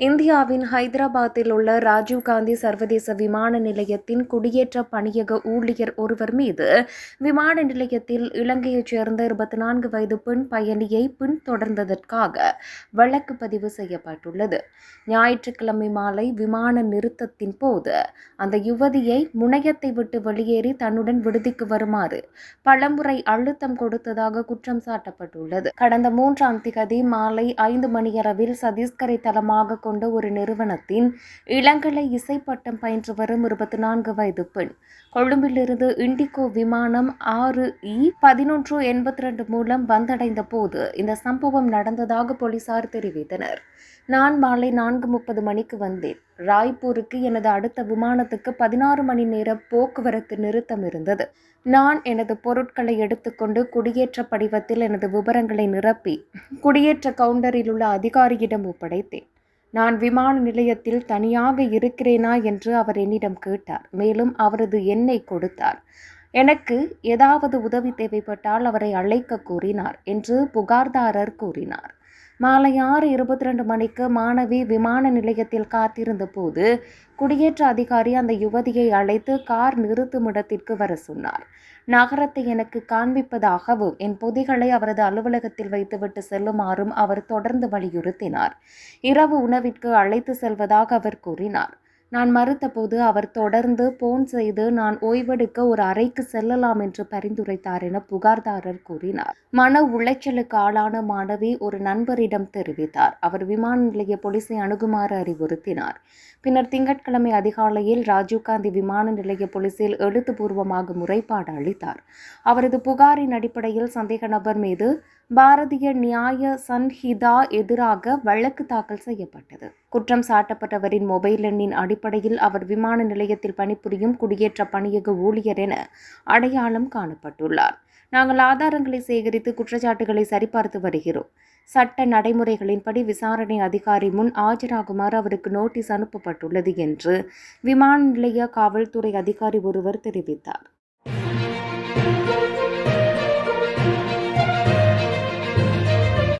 இந்தியாவின் ஹைதராபாத்தில் உள்ள ராஜீவ்காந்தி சர்வதேச விமான நிலையத்தின் குடியேற்ற பணியக ஊழியர் ஒருவர் மீது விமான நிலையத்தில் இலங்கையைச் சேர்ந்த இருபத்தி நான்கு வயது பெண் பயணியை பின்தொடர்ந்ததற்காக வழக்கு பதிவு செய்யப்பட்டுள்ளது. ஞாயிற்றுக்கிழமை மாலை விமான நிறுத்தத்தின் போது அந்த யுவதியை முனையத்தை விட்டு வெளியேறி தன்னுடன் விடுதிக்கு வருமாறு பலமுறை அழுத்தம் கொடுத்ததாக குற்றம் சாட்டப்பட்டுள்ளது. கடந்த மூன்றாம் திகதி மாலை ஐந்து மணியளவில் சத்தீஸ்கரை தளமாக கொண்ட ஒரு நிறுவனத்தின் இளங்கலை இசைப்பட்டம் பயின்று வரும் இருபத்தி நான்கு வயது பெண். கொழும்பிலிருந்து இண்டிகோ விமானம் ஆறு இ பதினொன்று எண்பத்தி ரெண்டு மூலம் வந்தடைந்த போது இந்த சம்பவம் நடந்ததாக போலீசார் தெரிவித்தனர். நான் மாலை நான்கு முப்பது மணிக்கு வந்தேன். ராய்ப்பூருக்கு எனது அடுத்த விமானத்துக்கு பதினாறு மணி நேர போக்குவரத்து நிறுத்தம் இருந்தது. நான் எனது பொருட்களை எடுத்துக்கொண்டு குடியேற்ற படிவத்தில் எனது விவரங்களை நிரப்பி குடியேற்ற கவுண்டரில் உள்ள அதிகாரியிடம் ஒப்படைத்தேன். நான் விமான நிலையத்தில் தனியாக இருக்கிறேனா என்று அவர் என்னிடம் கேட்டார். மேலும் அவரது எண்ணை கொடுத்தார். எனக்கு ஏதாவது உதவி தேவைப்பட்டால் அவரை அழைக்க கூறினார் என்று புகார்தாரர் கூறினார். மாலை ஆறு இருபத்தி ரெண்டு மணிக்கு மாணவி விமான நிலையத்தில் காத்திருந்த போது குடியேற்ற அதிகாரி அந்த யுவதியை அழைத்து கார் நிறுத்துமிடத்திற்கு வர சொன்னார். நகரத்தை எனக்கு காண்பிப்பதாகவும் என் பொதிகளை அவரது அலுவலகத்தில் வைத்துவிட்டு செல்லுமாறும் அவர் தொடர்ந்து வலியுறுத்தினார். இரவு உணவிற்கு அழைத்து செல்வதாக அவர் கூறினார். நான் மறுத்தபோது அவர் தொடர்ந்து போன் செய்து நான் ஓய்வெடுக்க ஒரு அறைக்கு செல்லலாம் என்று பரிந்துரைத்தார் என புகார்தாரர் கூறினார். மன உளைச்சலுக்கு ஆளான மாணவி ஒரு நண்பரிடம் தெரிவித்தார். அவர் விமான நிலைய போலீசை அணுகுமாறு அறிவுறுத்தினார். பின்னர் திங்கட்கிழமை அதிகாலையில் ராஜீவ்காந்தி விமான நிலைய போலீசில் எழுத்துப்பூர்வமாக முறைப்பாடு அளித்தார். அவரது புகாரின் அடிப்படையில் சந்தேக நபர் மீது பாரதிய நியாய சன்ஹிதா எதிராக வழக்கு தாக்கல் செய்யப்பட்டது. குற்றம் சாட்டப்பட்டவரின் மொபைல் எண்ணின் அடிப்படையில் அவர் விமான நிலையத்தில் பணிபுரியும் குடியேற்ற பணியக ஊழியர் என அடையாளம் காணப்பட்டுள்ளார். நாங்கள் ஆதாரங்களை சேகரித்து குற்றச்சாட்டுகளை சரிபார்த்து வருகிறோம். சட்ட நடைமுறைகளின்படி விசாரணை அதிகாரி முன் ஆஜராகுமாறு அவருக்கு நோட்டீஸ் அனுப்பப்பட்டுள்ளது என்று விமான நிலைய காவல்துறை அதிகாரி ஒருவர் தெரிவித்தார்.